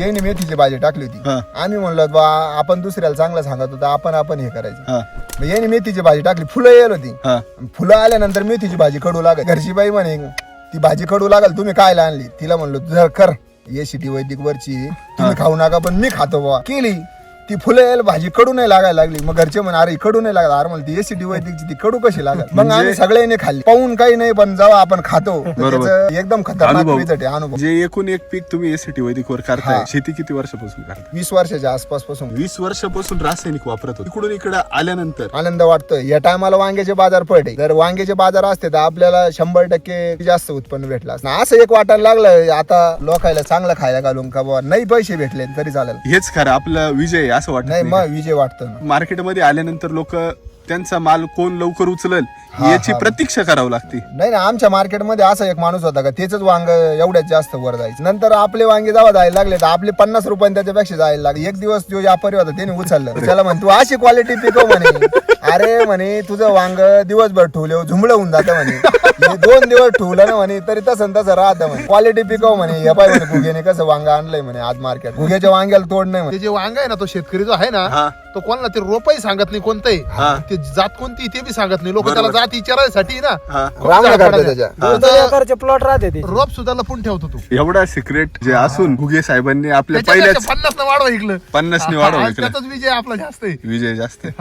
यांनी मेथीची भाजी टाकली होती. हा. आम्ही म्हणलो बा आपण दुसऱ्याला चांगलं सांगत होतो आपण आपण हे करायचं. हा. मग यांनी मेथीची भाजी टाकली फुलं येल होती. हा. फुलं आल्यानंतर मेथीची भाजी कडू लागल. घरची बाई म्हणे ती भाजी कडू लागल तुम्ही काय आणली? तिला म्हणलो जर कर ये सिटी वैदिक वरची तुम्ही खाऊ नका पण मी खातो बाबा केली. ती फुलं यायला भाजी कडू नाही लागायला लागली. मग घरचे म्हणे अरे कडू नाही लागत. अरे म्हणते एसीटी वैदिकची ती कडू कशी लागत मग आम्ही सगळ्यांनी खाल्ली. पाहून काही नाही पण जेव्हा आपण खातो तर बरोबर. त्याचं एकदम खतरनाक अनुभव. result आहे अनुभव. जे एकूण एक पीक तुम्ही एसीटी वैदिकवर करताय हा. शेती किती वर्षापासून करताय? वीस वर्षाच्या आसपासपासून वीस वर्षापासून रासायनिक वापरत होतो. इकडून इकडे आल्यानंतर? आनंद वाटतोय. या टायमाला वांग्याचे बाजार पडे जर वांग्याचे बाजार असते तर आपल्याला शंभर टक्के जास्त उत्पन्न भेटलं असतं. असं एक वाटायला लागलं आता लोकायला चांगलं खायला घालून का बाबा नाही पैसे भेटले तरी चालेल. हेच खरं आपला विजय आहे. असं नाही वाटत मग विजय वाटतं ना. मार्केटमध्ये आल्यानंतर लोक त्यांचा माल कोण लवकर उचलल हा, याची हा. प्रतीक्षा करावी लागते. नाही ना आमच्या मार्केटमध्ये असा एक माणूस होता का त्याच वांग एवढ्यात जास्त वर जायचं. नंतर आपले वांगे जेव्हा जायला लागले तर आपले पन्नास रुपये त्याच्यापेक्षा जायला लागले. एक दिवस जो व्यापारी होता त्याने उचललं. त्याला म्हण तू अशी क्वालिटी पिकव म्हणे. अरे म्हणे तुझं वांग दिवसभर ठेवले झुंबळ होऊन जातं म्हणे हे दोन दिवस ठेवलं ना म्हणे तरी तसं तसं राहतं म्हणे क्वालिटी पिकव म्हणे हे पाय म्हणे कसं वांग आणलंय म्हणे आज मार्केट भुग्याच्या वांग्याला तोड नाही म्हणे ते जे वांग आहे ना तो शेतकरी जो आहे ना हा. तो कोणाला ते रोपही सांगत नाही कोणतंही हा. ते जात कोणती ते बी सांगत नाही लोक. त्याला जात विचारायसाठी ना हा. खूप रांगा जात काढतो पडायच्या. त्याच्या दोन दोन एकरचे प्लॉट राहते ते रोप सुद्धा लपून ठेवतो तू एवढा सिक्रेट जे असून घुगे साहेबांनी आपल्या पहिल्याच पन्नास न वाढवा इकलं पन्नासने वाढवा इकलं. त्याचाच विजय आपला जास्त आहे विजय जास्त आहे.